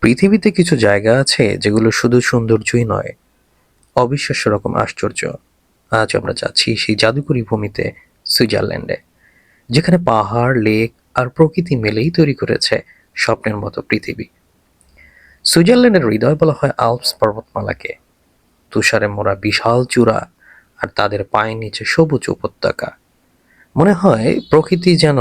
পৃথিবীতে কিছু জায়গা আছে যেগুলো শুধু সৌন্দর্যই নয়, অবিশ্বাস্য রকম আশ্চর্য। আজ আমরা যাচ্ছি সেই জাদুকরী ভূমিতে, সুইজারল্যান্ডে, যেখানে পাহাড়, লেক আর প্রকৃতি মিলেই তৈরি করেছে স্বপ্নের মতো পৃথিবী। সুইজারল্যান্ডের হৃদয় বলা হয় আলপস পর্বতমালাকে। তুষারে মোড়া বিশাল চূড়া আর তাদের পায়ের নিচে সবুজ উপত্যকা। মনে হয় প্রকৃতি যেন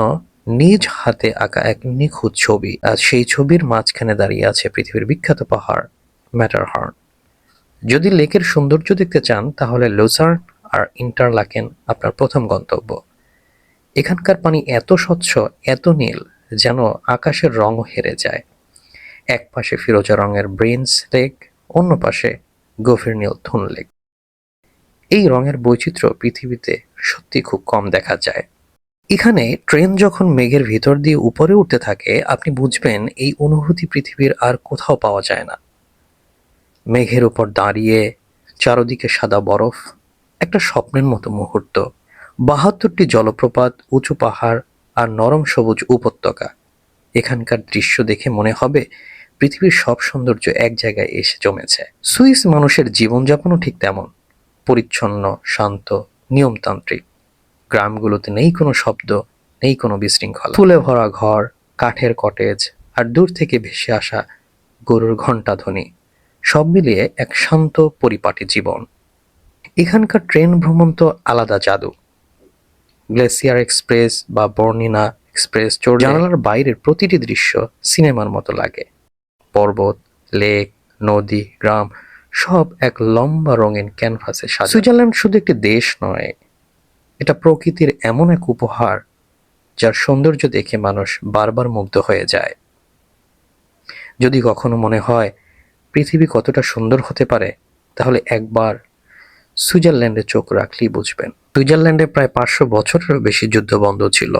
নিজ হাতে আঁকা এক নিখুঁত ছবি। আর সেই ছবির মাঝখানে দাঁড়িয়ে আছে পৃথিবীর বিখ্যাত পাহাড় ম্যাটারহর্ন যদি লেকের সৌন্দর্য দেখতে চান, তাহলে লোসার্ন আর ইন্টারলাকেন আপনার প্রথম গন্তব্য। এখানকার পানি এত স্বচ্ছ, এত নীল, যেন আকাশের রঙও হেরে যায়। এক পাশে ফিরোজা রঙের ব্রেন্স লেক অন্য পাশে গভীর নীল থুন লেক এই রঙের বৈচিত্র্য পৃথিবীতে সত্যি খুব কম দেখা যায়। এখানে ট্রেন যখন মেঘের ভিতর দিয়ে উপরে উঠতে থাকে, আপনি বুঝবেন এই অনুভূতি পৃথিবীর আর কোথাও পাওয়া যায় না। মেঘের উপর দাঁড়িয়ে, চারদিকে সাদা বরফ, একটা স্বপ্নের মতো মুহূর্ত, বাহাত্তরটি জলপ্রপাত, উঁচু পাহাড় আর নরম সবুজ উপত্যকা। এখানকার দৃশ্য দেখে মনে হবে পৃথিবীর সব সৌন্দর্য এক জায়গায় এসে জমেছে। সুইস মানুষের জীবনযাপনও ঠিক তেমন। পরিচ্ছন্ন, শান্ত, নিয়মতান্ত্রিক। গ্রামগুলোতে নেই কোনো শব্দ, নেই কোনো বিশৃঙ্খলা। ফুলে ভরা ঘর, কাঠের কটেজ আর দূর থেকে ভেসে আসা গরুর ঘণ্টা ধ্বনি, সব মিলিয়ে এক শান্ত, পরিপাটি জীবন। এখানকার ট্রেন ভ্রমণ তো আলাদা জাদু। গ্লেসিয়ার এক্সপ্রেস বা বর্ণিনা এক্সপ্রেস চড়ে জানালার বাইরের প্রতিটি দৃশ্য সিনেমার মতো লাগে। পর্বত, লেক, নদী, গ্রাম, সব এক লম্বা রঙিন ক্যানভাসে সুইজারল্যান্ড শুধু একটি দেশ নয় এটা প্রকৃতির এমন এক উপহার, যার সৌন্দর্য দেখে মানুষ বারবার মুগ্ধ হয়ে যায়। যদি কখনো মনে হয় পৃথিবী কতটা সুন্দর হতে পারে, তাহলে একবার সুইজারল্যান্ডে চোখ রাখলেই বুঝবেন। সুইজারল্যান্ডে প্রায় পাঁচশো বছরেরও বেশি যুদ্ধ বন্ধ ছিল।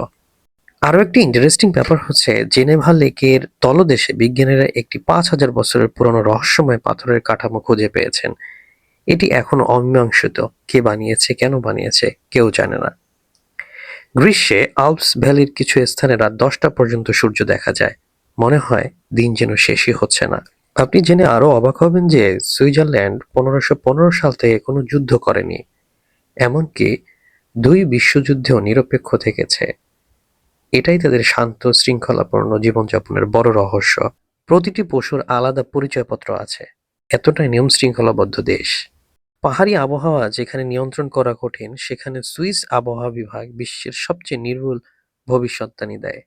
আরও একটি ইন্টারেস্টিং ব্যাপার হচ্ছে, জেনেভা লেকের তলদেশে বিজ্ঞানীরা একটি পাঁচ হাজার বছরের পুরনো রহস্যময় পাথরের কাঠামো খুঁজে পেয়েছেন। এটি এখনও অমীমাংসিত। কে বানিয়েছে, কেন বানিয়েছে, কেউ জানে না। গ্রীষ্মে আলপস ভ্যালির কিছু স্থানে রাত দশটা পর্যন্ত সূর্য দেখা যায়। মনে হয় দিন যেন শেষই হচ্ছে না। আপনি জেনে আরও অবাক হবেন যে সুইজারল্যান্ড পনেরোশো পনেরো সাল থেকে কোনো যুদ্ধ করেনি। এমনকি দুই বিশ্বযুদ্ধেও নিরপেক্ষ থেকেছে। এটাই তাদের শান্ত, শৃঙ্খলাপূর্ণ জীবনযাপনের বড় রহস্য। প্রতিটি পশুর আলাদা পরিচয়পত্র আছে। এতটাই নিয়ম শৃঙ্খলাবদ্ধ দেশ। পাহাড়ি আবহাওয়া যেখানে নিয়ন্ত্রণ করা কঠিন, সেখানে সুইস আবহাওয়া বিভাগ বিশ্বের সবচেয়ে নির্ভুল ভবিষ্যৎবাণী দেয়।